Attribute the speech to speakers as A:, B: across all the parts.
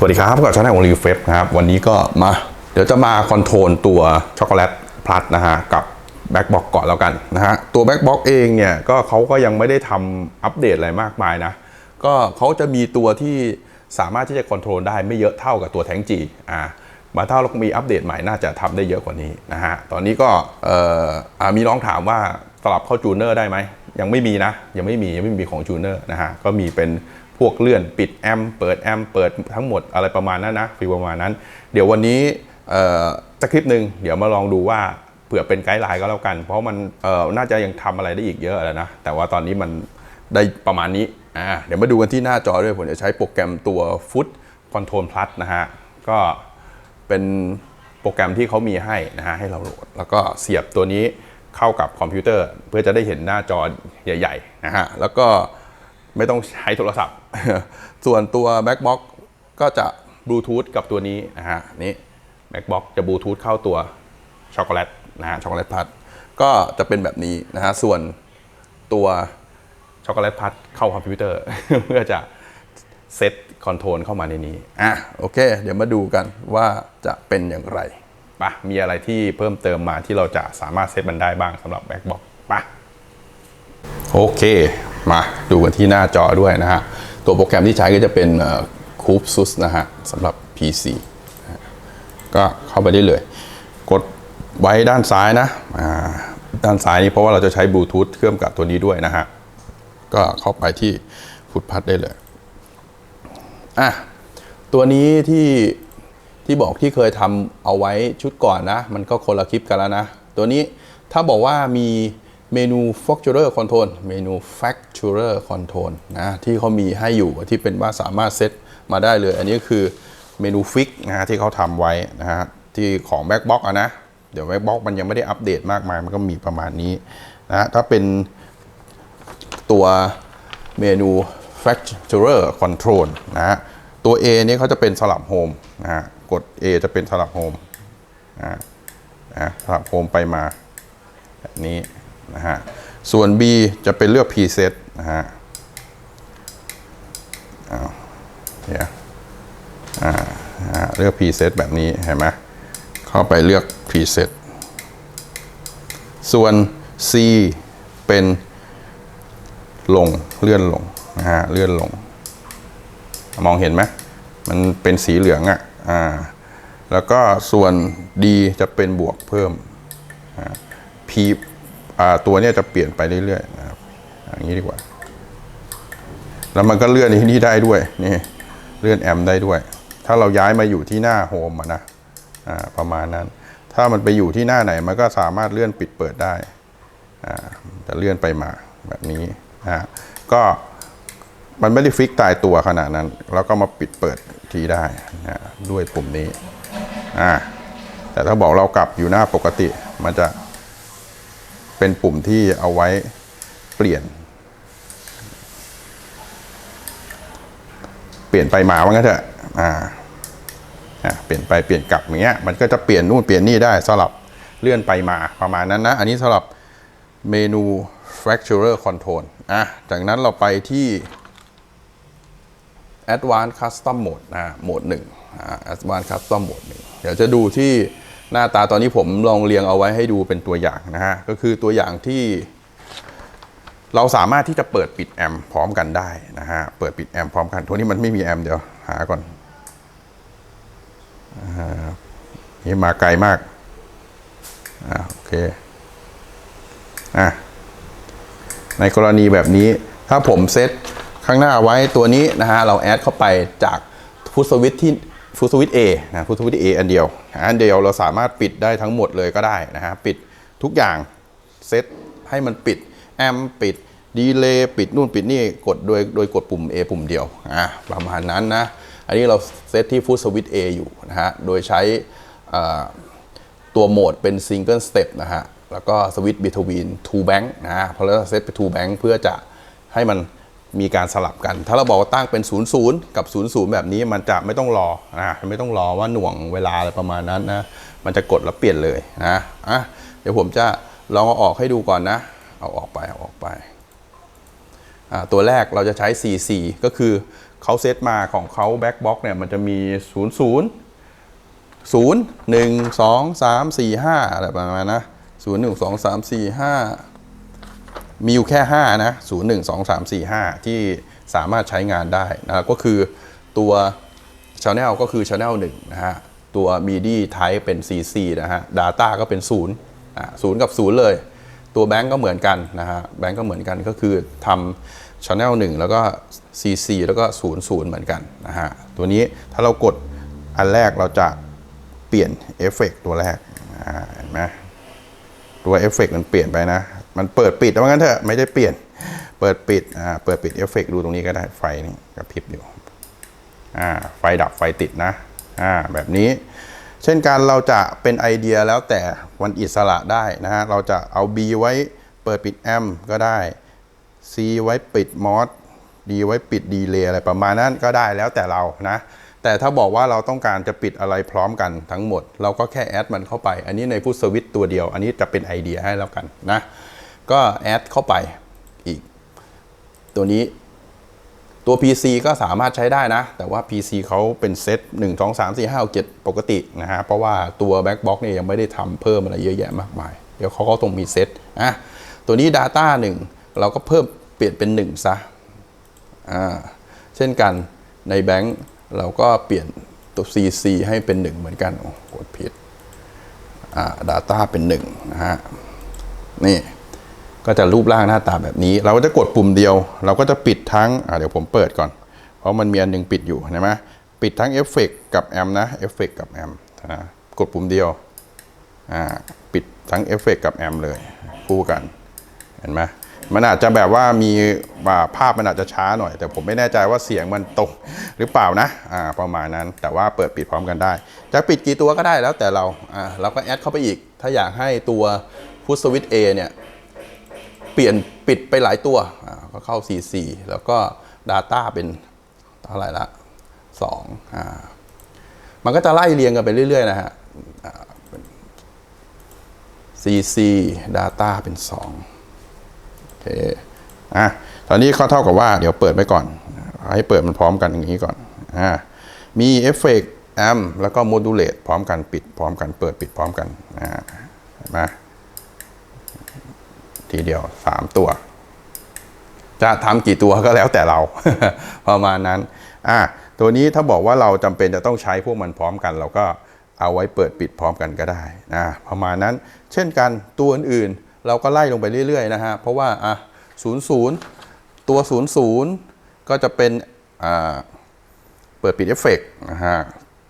A: สวัสดีครับกับช่องของรีเฟฟนะครับวันนี้ก็มาเดี๋ยวจะมาคอนโทรลตัวช็อกโกแลตพลัสนะฮะกับแบ็กบ็อกก่อนแล้วกันนะฮะตัวแบ็กบ็อกเองเนี่ยก็เขาก็ยังไม่ได้ทำอัปเดตอะไรมากมายนะก็เขาจะมีตัวที่สามารถที่จะคอนโทรลได้ไม่เยอะเท่ากับตัวแทงจีอ่ามาถ้าเรามีอัปเดตใหม่น่าจะทำได้เยอะกว่านี้นะฮะตอนนี้ก็เอ่อมีน้องถามว่าสลับเข้าจูเนอร์ได้ไหมยังไม่มีนะยังไม่มียังไม่มีของจูเนอร์นะฮะก็มีเป็น พวกเลื่อนปิดแอมป์เปิดแอมเปิดทั้งหมดอะไรประมาณนั้นนะฟีลประมาณนั้น เดี๋ยววันนี้เอ่อสักคลิปหนึ่งเดี๋ยวมาลองดูว่าเผื่อเป็นไกด์ไลน์ก็แล้วกัน เพราะมันน่าจะยังทำอะไรได้อีกเยอะเลยนะแต่ว่าตอนนี้มันได้ประมาณนี้อ่าเดี๋ยวมาดูกันที่หน้าจอด้วยผมจะใช้โปรแกรมตัว Foot Control Plus นะฮะก็เป็นโปรแกรมที่เขามีให้นะฮะให้เราโหลด แล้วก็เสียบตัวนี้เข้ากับคอมพิวเตอร์ เพื่อจะได้เห็นหน้าจอใหญ่ ๆ นะฮะแล้วก็ ไม่ต้องใช้โทรศัพท์ ส่วนตัว Backbox ก็จะบลูทูธกับตัวนี้นะฮะนี่ Backbox จะบลูทูธเข้าตัวช็อกโกแลตนะฮะช็อกโกแลตพัดก็จะเป็นแบบนี้นะฮะส่วนตัวช็อกโกแลตพัดเข้าคอมพิวเตอร์ เพื่อจะเซตคอนโทรลเข้ามาในนี้อะโอเค เดี๋ยวมาดูกันว่าจะเป็นอย่างไรปะมีอะไรที่เพิ่มเติมมาที่เราจะสามารถเซตมันได้บ้างสำหรับแบ็กบอกปะโอเค มาดูกันที่หน้าจอด้วยนะฮะ ตัวโปรแกรมที่ใช้ก็จะเป็นคูปซุสนะฮะสำหรับ PC ก็เข้าไปได้เลย กดไว้ด้านซ้ายนะด้านซ้ายนี้เพราะว่าเราจะใช้บลูทูธเชื่อมกับตัวนี้ด้วยนะฮะ ก็เข้าไปที่ฟุตพัทได้เลยอะตัวนี้ที่ที่บอกที่เคยทำเอาไว้ชุดก่อนนะ มันก็คนละคลิปกันแล้วนะ ตัวนี้ถ้าบอกว่ามี เมนู Facturer Control เมนู Facturer Control นะที่เขามีให้อยู่ที่เป็นว่าสามารถเซตมาได้เลย อันนี้คือเมนูฟิกนะฮะที่เขาทำไว้นะฮะที่ของ Backbox อะนะ เดี๋ยว Backbox มันยังไม่ได้อัปเดตมากมาย มันก็มีประมาณนี้นะถ้าเป็นตัวเมนู Facturer Control นะฮะตัว A นี่เขาจะเป็นสลับโฮมนะฮะกด A จะเป็นสลับโฮมนะนะสลับโฮมไปมาแบบนี้ นะฮะ ส่วน B จะเป็นเลือก preset นะฮะอ้าเดี๋ยวอ่าเลือก preset แบบนี้เห็นไหมเข้าไปเลือก preset ส่วน C เป็นลงเลื่อนลงนะฮะเลื่อนลง มองเห็นไหมมันเป็นสีเหลืองอะ่ะอ่าแล้วก็ส่วน D จะเป็นบวกเพิ่มอ่า P ตัวนี้จะเปลี่ยนไปเรื่อยๆนะครับอย่างนี้ดีกว่า แล้วมันก็เลื่อนที่นี่ได้ด้วยนี่เลื่อนแอมได้ด้วย ถ้าเราย้ายมาอยู่ที่หน้าโฮมนะประมาณนั้น ถ้ามันไปอยู่ที่หน้าไหนมันก็สามารถเลื่อนปิดเปิดได้จะเลื่อนไปมาแบบนี้นะฮะก็มันไม่ได้ฟิกตายตัวขนาดนั้น แล้วก็มาปิดเปิดทีได้นะด้วยปุ่มนี้อ่าแต่ถ้าบอกเรากลับอยู่หน้าปกติ มันจะ เป็นปุ่มที่เอาไว้เปลี่ยน เปลี่ยนไปมาว่างั้นเถอะอ่าเปลี่ยนไปเปลี่ยนกลับอย่างเงี้ยมันก็จะเปลี่ยนนู่นเปลี่ยนนี่ได้สลับเลื่อนไปมาประมาณนั้นนะ อันนี้สำหรับเมนู fracture Control อะจากนั้นเราไปที่ Advanced Custom Mode นะโหมด1อ่า Advanced Custom Mode 1เดี๋ยวจะดูที่ หน้าตาตอนนี้ผมลองเรียงเอาไว้ให้ดูเป็นตัวอย่างนะฮะ ก็คือตัวอย่างที่ เราสามารถที่จะเปิดปิดแอมป์พร้อมกันได้นะฮะ เปิดปิดแอมป์พร้อมกันตัวนี้มันไม่มีแอมป์เดี๋ยวหาก่อนอนี่มาไกลมากอ่าโอเคอะในกรณีแบบนี้ถ้าผมเซตข้างหน้าไว้ตัวนี้นะฮะ เราแอดเข้าไปจากฟุตสวิตที่ ฟุตสวิต A นะฟุตสวิต A อันเดียวอันเดียวเราสามารถปิดได้ทั้งหมดเลยก็ได้นะฮะปิดทุกอย่างเซตให้มันปิดแอมปิดดีเลย์ปิดนู่นปิดนี่กดโดยโดยกดปุ่ม A ปุ่มเดียวอะประมาณนั้นนะ อันนี้เราเซตที่ฟุตสวิต A ออยู่นะฮะโดยใช้ตัวโหมดเป็น Single Step นะฮะแล้วก็สวิตช์ between two bank นะฮะเพราะเราเซตไป two bank เพื่อจะให้มัน มีการสลับกัน ถ้าเราบอกว่าตั้งเป็น 0 0 กับ 0 0 แบบนี้มันจะไม่ต้องรอนะไม่ต้องรอว่าหน่วงเวลาอะไรประมาณนั้นนะมันจะกดแล้วเปลี่ยนเลยนะอะเดี๋ยวผมจะลองเอาออกให้ดูก่อนนะ เอาออกไปเอาออกไปอ่าตัวแรกเราจะใช้ CC ก็คือเขาเซตมาของเขาแบ็กบ็อกเนี่ยมันจะมี 0 0 0 1 2 3 4 5อะไรประมาณนะ 0 1 2 3 4 5 มีอยู่แค่ 5 นะ0 1 2 3 4 5 ที่สามารถใช้งานได้นะก็คือตัว Channel ก็คือ Channel 1 นะฮะ ตัว MIDI Type เป็น CC นะฮะ Data ก็เป็น0อ่า0กับ 0 เลย ตัวแบงก์ก็เหมือนกันนะฮะ แบงก์ก็เหมือนกันก็คือทำ Channel 1 แล้วก็ CC แล้วก็ 0 0 เหมือนกันนะฮะ ตัวนี้ถ้าเรากดอันแรกเราจะเปลี่ยนเอฟเฟกต์ตัวแรกเห็นไหมตัวเอฟเฟกต์มันเปลี่ยนไปนะ มันเปิดปิดแล้วงั้นเถอะไม่ได้เปลี่ยน เปิดปิดอ่าเปิดปิดเอฟเฟกต์ดูตรงนี้ก็ได้ไฟนี่กระพริบอยู่อ่าไฟดับไฟติดนะอ่าแบบนี้ เช่นกันเราจะเป็นไอเดียแล้วแต่วันอิสระได้นะฮะเราจะเอา B ไว้เปิดปิดแอมก็ได้ C ไว้ปิดมอส D ไว้ปิดดีเลย์อะไรประมาณนั้นก็ได้แล้วแต่เรานะ แต่ถ้าบอกว่าเราต้องการจะปิดอะไรพร้อมกันทั้งหมด เราก็แค่แอดมันเข้าไป อันนี้ในพุทสวิตตัวเดียว อันนี้จะเป็นไอเดียให้แล้วกันนะ ก็แอดเข้าไปอีก ตัวนี้ตัว PC ก็สามารถใช้ได้นะ แต่ว่า PC เขาเป็นเซต1 2 3 4 5 6 7 ปกตินะฮะ เพราะว่าตัว Backbox เนี่ยยังไม่ได้ทำเพิ่มอะไรเยอะแยะมากมาย เดี๋ยวเขาก็ต้องมีเซตอะตัวนี้ Data 1 เราก็เพิ่มเปลี่ยนเป็น 1 ซะอ่าเช่นกันในแบงค์เราก็เปลี่ยนตัว CC ให้เป็น 1 เหมือนกัน โอ้กดผิดอ่า Data เป็น1นะฮะ นี่ ก็จะรูปร่างหน้าตาแบบนี้ เราก็จะกดปุ่มเดียว เราก็จะปิดทั้งเดี๋ยวผมเปิดก่อน เพราะมันมีอันหนึงปิดอยู่เห็นไหมปิดทั้งเอฟเฟกกับแอมนะเอฟเฟกกับแอมนะกดปุ่มเดียวอ่าปิดทั้งเอฟเฟกกับแอมเลยคู่กันเห็นไหมมันอาจจะแบบว่ามีาภาพมันอาจจะช้าหน่อย แต่ผมไม่แน่ใจว่าเสียงมันตกหรือเปล่านะอ่าประมาณนั้นแต่ว่าเปิดปิดพร้อมกันได้ จะปิดกี่ตัวก็ได้แล้วแต่เราอ่าเราก็แอดเข้าไปอีก ถ้าอยากให้ตัวพุทสวิตเอเนี่ย ปลี่ยนปิดไปหลายตัว ก็เข้า CC แล้วก็ Data เป็นเท่าไหร่ละ2อ่ามันก็จะไล่เรียงกันไปเรื่อย ๆ นะฮะ CC Data เป็น 2 โอเค อะ ตอนนี้ก็เท่ากับว่าเดี๋ยวเปิดไปก่อน ให้เปิดมันพร้อมกันอย่างนี้ก่อน อ่า มีเอฟเฟกต์แอมแล้วก็โมดูเลตพร้อมกันปิดพร้อมกันเปิดปิดพร้อมกัน อ่าเห็นไหม ทีเดียว 3 ตัว จะทำกี่ตัวก็แล้วแต่เรา ประมาณนั้นอะตัวนี้ถ้าบอกว่าเราจำเป็นจะต้องใช้พวกมันพร้อมกัน เราก็เอาไว้เปิดปิดพร้อมกันก็ได้นะประมาณนั้น เช่นกันตัวอื่นๆ เราก็ไล่ลงไปเรื่อยๆนะฮะเพราะว่าอะ00ตัว00ก็จะเป็นอ่าเปิดปิดเอฟเฟกต์นะฮะ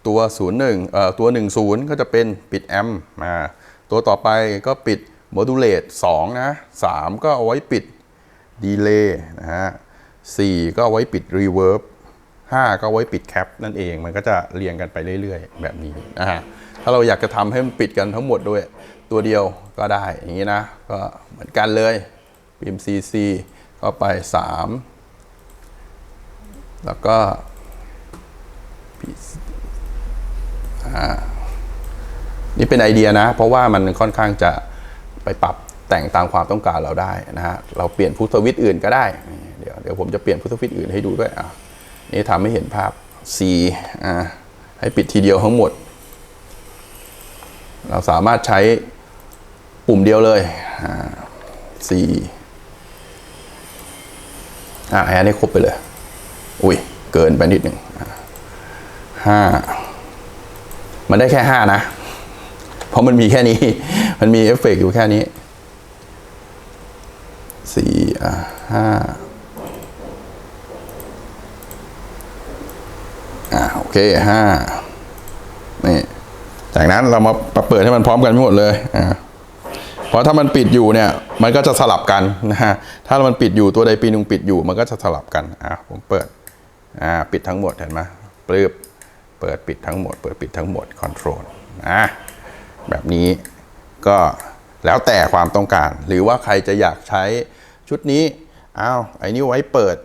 A: ตัว 01เอ่อตัว 10 ก็จะเป็นปิดแอมป์มาตัวต่อไปก็ปิด โมดูเลต2นะ3ก็เอาไว้ปิดดีเลย์นะฮะ4ก็เอาไว้ปิดรีเวิร์บ5ก็เอาไว้ปิดแคปนั่นเองมันก็จะเรียงกันไปเรื่อยๆ แบบนี้นะฮะถ้าเราอยากจะทำให้มันปิดกันทั้งหมดด้วยตัวเดียวก็ได้อย่างนี้นะ ก็เหมือนกันเลยพิมพ์ CC ก็ไป 3 แล้วก็นี่เป็นไอเดียนะ เพราะว่ามันค่อนข้างจะ ไปปรับแต่งตามความต้องการเราได้นะฮะ เราเปลี่ยนพุทธวิตอื่นก็ได้ เดี๋ยวเดี๋ยวผมจะเปลี่ยนพุทธวิตอื่นให้ดูด้วยอะนี่ทำให้เห็นภาพ C อ่าให้ปิดทีเดียวทั้งหมด เราสามารถใช้ปุ่มเดียวเลยอ่า C อะอันนี้ครบไปเลย อุ้ย เกินไปนิดหนึ่งห้ามันได้แค่ห้านะ เพราะมันมีแค่นี้ มันมีเอฟเฟกต์อยู่แค่นี้สี่อะห้าอะโอเคห้านี่จากนั้นเรามาเปิดให้มันพร้อมกันทั้งหมดเลยอะเพราะถ้ามันปิดอยู่เนี่ย มันก็จะสลับกันนะฮะถ้ามันปิดอยู่ตัวใดปีนึงปิดอยู่ มันก็จะสลับกันอะผมเปิดอ่าปิดทั้งหมดเห็นไหมปลื้บเปิดปิดทั้งหมด เปิดปิดทั้งหมดคอนโทรลอะแบบนี้ ก็แล้วแต่ความต้องการ หรือว่าใครจะอยากใช้ชุดนี้อ้าวไอ้นี่ไว้เปิด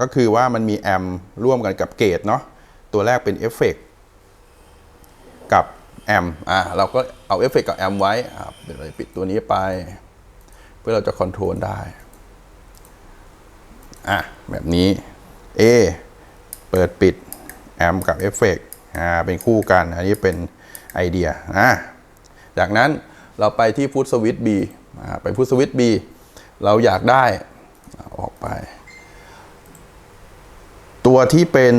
A: ก็คือว่ามันมีแอมร่วมกันกับเกตเนาะตัวแรกเป็นเอฟเฟกกับแอมอะเราก็เอาเอฟเฟกกับแอมไว้อะเดี๋ยวเราปิดตัวนี้ไป เพื่อเราจะคอนโทรลได้อะแบบนี้ A ปิดปิดแอมกับเอฟเฟกต์อ่าเป็นคู่กัน อันนี้เป็นไอเดียอะจากนั้น เราไปที่ฟุตสวิต B อ่าไปฟุตสวิต B เราอยากได้ออกไป ตัวที่เป็น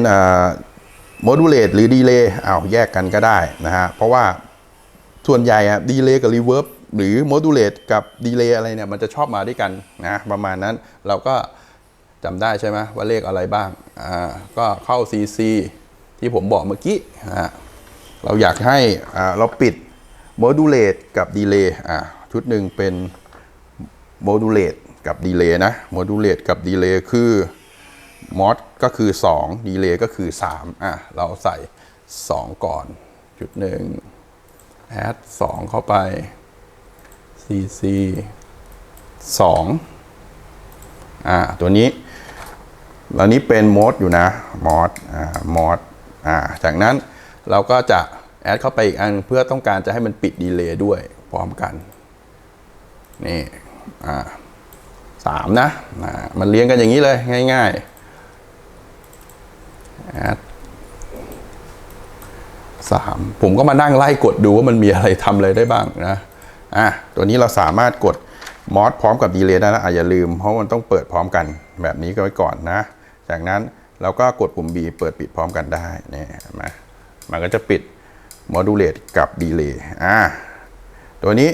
A: โมดูเลตหรือดีเลย์เอาแยกกันก็ได้นะฮะ เพราะว่าส่วนใหญ่อะดีเลย์กับรีเวิร์บหรือโมดูเลตกับดีเลย์อะไรเนี่ย มันจะชอบมาด้วยกันนะประมาณนั้นเราก็จำได้ใช่ไหมว่าเลขอะไรบ้างอ่าก็เข้า CC ที่ผมบอกเมื่อกี้อ่าเราอยากให้เราปิด โมดูเลตกับดีเลย์อ่าชุดหนึ่งเป็นโมดูเลตกับดีเลย์นะโมดูเลตกับดีเลย์คือมอดก็คือ2ดีเลย์ก็คือ3อะเราใส่ 2 ก่อน จุดหนึ่งแอด2เข้าไป cc 2อ่าตัวนี้ตัวนี้เป็นโมดอยู่นะมอดอ่ามอดอ่าจากนั้นเราก็จะ แอดเข้าไปอีกอันเพื่อต้องการจะให้มันปิดดีเลย์ด้วยพร้อมกัน นี่อ่าสามนะอ่ามันเลี้ยงกันอย่างนี้เลยง่ายๆแอดสามผมก็มานั่งไล่กดดูว่ามันมีอะไรทำอะไรได้บ้างนะ อะ ตัวนี้เราสามารถกดมอสพร้อมกับดีเลย์ได้นะอย่าลืม เพราะมันต้องเปิดพร้อมกันแบบนี้ก็ไว้ก่อนนะ จากนั้นเราก็กดปุ่ม B เปิดปิดพร้อมกันได้นี่เห็นไหมมันก็จะปิด โมดูเลตกับดีเลย์อะตัวนี้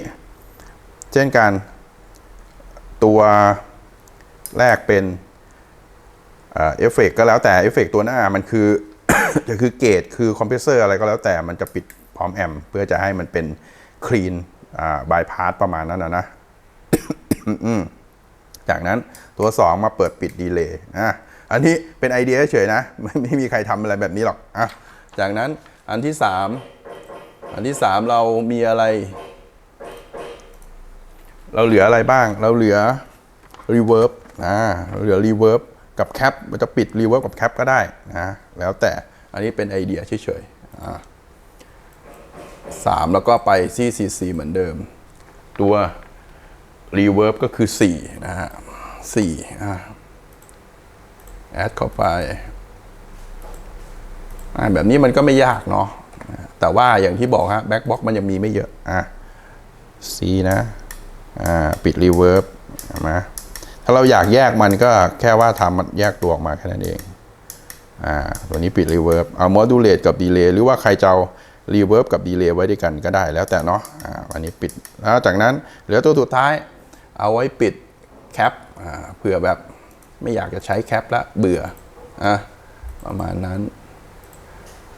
A: เช่นกัน ตัวแรกเป็นเอฟเฟกก็แล้วแต่เอฟเฟกตัวหน้ามันคือจะคือเกตคือคอมเพรสเซอร์อะไรก็แล้วแต่มันจะปิดพร้อมแอมเพื่อจะให้มันเป็นคลีนบายพาสประมาณนั้นนะนะจากนั้นตัว 2 มาเปิดปิดดีเลย์อะอันนี้เป็นไอเดียเฉยนะไม่ไม่มีใครทำอะไรแบบนี้หรอกอะจากนั้นอันที่ 3 อันที่3เรามีอะไร เราเหลืออะไรบ้าง เราเหลือ reverb อ่าเราเหลือ reverb กับ cap มันจะปิด reverb กับ cap ก็ได้นะแล้วแต่อันนี้เป็นไอเดียเฉยๆอ่าสามแล้วก็ไป CCC เหมือนเดิม ตัว reverb ก็คือ 4 นะฮะ4อ่า add เข้าไปอ่าแบบนี้มันก็ไม่ยากเนาะ แต่ว่าอย่างที่บอกฮะ backbox มันยังมีไม่เยอะอะ C นะอ่าปิด reverb เห็นไหมถ้าเราอยากแยกมันก็แค่ว่าทำมันแยกตัวออกมาแค่นั้นเองอ่าตัวนี้ปิด reverb เอา modulate กับ delay หรือว่าใครจะเอา reverb กับ delay ไว้ด้วยกันก็ได้แล้วแต่เนาะอ่าอันนี้ปิดแล้วจากนั้นเหลือตัวสุดท้าย เอาไว้ปิด cap อ่าเผื่อแบบไม่อยากจะใช้ cap ละเบื่ออะประมาณนั้น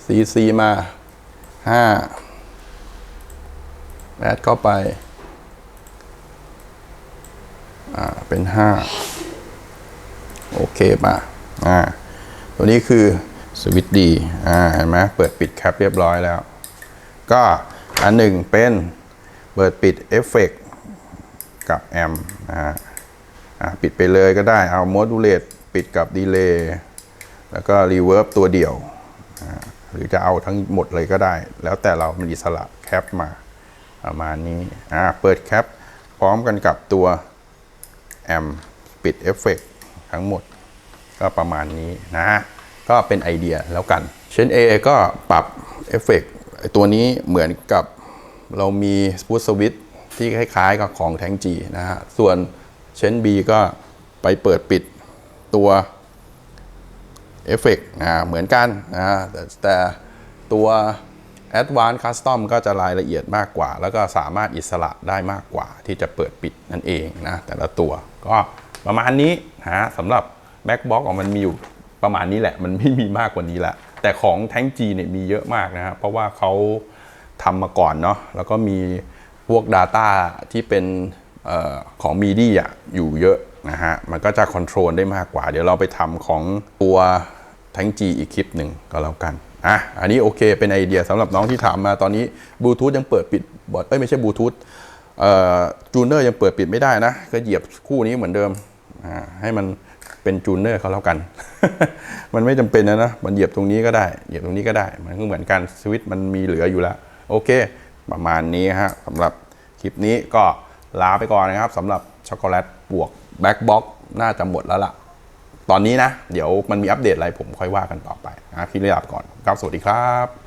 A: cc มา 5แอดเข้าไป อ่า เป็น5โอเคป่ะ อ่า ตัวนี้คือสวิตช์ดี อ่า เห็นไหมเปิดปิดแคปเรียบร้อยแล้ว ก็อันหนึ่งเป็นเปิดปิดเอฟเฟกกับแอมนะฮะอ่าปิดไปเลยก็ได้เอาโมดูเลตปิดกับดีเลย์แล้วก็รีเวิร์บตัวเดียวอ่า หรือจะเอาทั้งหมดเลยก็ได้ แล้วแต่เรามันอิสระแคปมาประมาณนี้อ่าเปิดแคปพร้อมกันกับตัวแอมปิดเอฟเฟกทั้งหมดก็ประมาณนี้นะ ก็เป็นไอเดียแล้วกัน เช่น A ก็ปรับเอฟเฟกตัวนี้เหมือนกับเรามีสปูตสวิตที่คล้ายๆกับของแทงจีนะฮะ ส่วนเช่น B ก็ไปเปิดปิดตัว เอฟเฟกนะเหมือนกันนะแต่แต่ตัว Advanced Custom ก็จะรายละเอียดมากกว่า แล้วก็สามารถอิสระได้มากกว่า ที่จะเปิดปิดนั่นเองนะแต่ละตัวก็ประมาณนี้นะสำหรับ Backbox ของมันมีอยู่ประมาณนี้แหละ มันไม่มีมากกว่านี้ละแต่ของแทงจีเนี่ยมีเยอะมากนะครับเพราะว่าเขาทำมาก่อนเนาะแล้วก็มีพวก Data ที่เป็นออของมีดีอะอยู่เยอะ นะฮะ มันก็จะคอนโทรลได้มากกว่า เดี๋ยวเราไปทำของตัวแทงจีอีกคลิปหนึ่งก็แล้วกันอะอันนี้โอเคเป็นไอเดียสำหรับน้องที่ถามมาตอนนี้บลูทูธยังเปิดปิดบอดเอ้ยไม่ใช่บลูทูธเอ่อจูเนอร์ยังเปิดปิดไม่ได้นะ ก็เหยียบคู่นี้เหมือนเดิมอ่าให้มันเป็นจูเนอร์เขาแล้วกัน มันไม่จำเป็นนะนะ มันเหยียบตรงนี้ก็ได้ เหยียบตรงนี้ก็ได้ มันก็เหมือนกันสวิตช์มันมีเหลืออยู่แล้ว โอเค ประมาณนี้ฮะสำหรับคลิปนี้ก็ลาไปก่อนนะครับสำหรับช็อกโกแลตบวก แบ็กบ็อกน่าจะหมดแล้วล่ะ ตอนนี้นะ เดี๋ยวมันมีอัปเดตอะไรผมค่อยว่ากันต่อไปนะครับคลิปนี้ลาไปก่อนครับสวัสดีครับ